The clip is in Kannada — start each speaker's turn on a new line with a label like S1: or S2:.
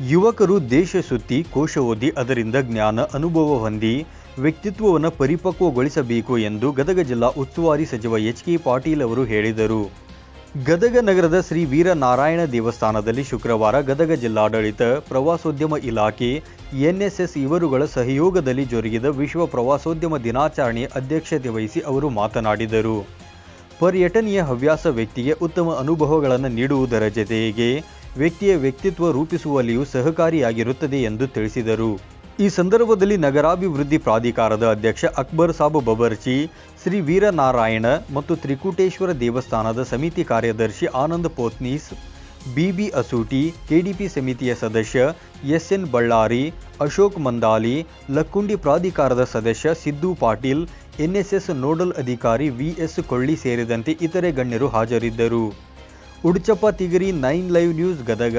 S1: ಯುವಕರು ದೇಶ ಸುತ್ತಿ ಕೋಶ ಓದಿ ಅದರಿಂದ ಜ್ಞಾನ, ಅನುಭವ ಹೊಂದಿ ವ್ಯಕ್ತಿತ್ವವನ್ನು ಪರಿಪಕ್ವಗೊಳಿಸಬೇಕು ಎಂದು ಗದಗ ಜಿಲ್ಲಾ ಉಸ್ತುವಾರಿ ಸಚಿವ ಎಚ್ ಕೆ ಪಾಟೀಲ್ ಅವರು ಹೇಳಿದರು. ಗದಗ ನಗರದ ಶ್ರೀ ವೀರನಾರಾಯಣ ದೇವಸ್ಥಾನದಲ್ಲಿ ಶುಕ್ರವಾರ ಗದಗ ಜಿಲ್ಲಾಡಳಿತ, ಪ್ರವಾಸೋದ್ಯಮ ಇಲಾಖೆ, ಎನ್ಎಸ್ಎಸ್ ಇವರುಗಳ ಸಹಯೋಗದಲ್ಲಿ ಜರುಗಿದ ವಿಶ್ವ ಪ್ರವಾಸೋದ್ಯಮ ದಿನಾಚರಣೆಯ ಅಧ್ಯಕ್ಷತೆ ವಹಿಸಿ ಅವರು ಮಾತನಾಡಿದರು. ಪರ್ಯಟನೀಯ ಹವ್ಯಾಸ ವ್ಯಕ್ತಿಗೆ ಉತ್ತಮ ಅನುಭವಗಳನ್ನು ನೀಡುವುದರ ಜತೆಗೆ ವ್ಯಕ್ತಿಯ ವ್ಯಕ್ತಿತ್ವ ರೂಪಿಸುವಲ್ಲಿಯೂ ಸಹಕಾರಿಯಾಗಿರುತ್ತದೆ ಎಂದು ತಿಳಿಸಿದರು. ಈ ಸಂದರ್ಭದಲ್ಲಿ ನಗರಾಭಿವೃದ್ಧಿ ಪ್ರಾಧಿಕಾರದ ಅಧ್ಯಕ್ಷ ಅಕ್ಬರ್ ಸಾಬ್ ಬಬರ್ಚಿ, ಶ್ರೀ ವೀರನಾರಾಯಣ ಮತ್ತು ತ್ರಿಕೂಟೇಶ್ವರ ದೇವಸ್ಥಾನದ ಸಮಿತಿ ಕಾರ್ಯದರ್ಶಿ Anand Potnis, B B Asuti, KDP ಸಮಿತಿಯ ಸದಸ್ಯ ಎಸ್ಎನ್ ಬಳ್ಳಾರಿ, ಅಶೋಕ್ ಮಂದಾಲಿ, ಲಕ್ಕುಂಡಿ ಪ್ರಾಧಿಕಾರದ ಸದಸ್ಯ Siddu Patil, N S S nodal ಅಧಿಕಾರಿ ವಿಎಸ್ ಕೊಳ್ಳಿ ಸೇರಿದಂತೆ ಇತರೆ ಗಣ್ಯರು ಹಾಜರಿದ್ದರು. Uduchappa Tigari nine live news Gadag.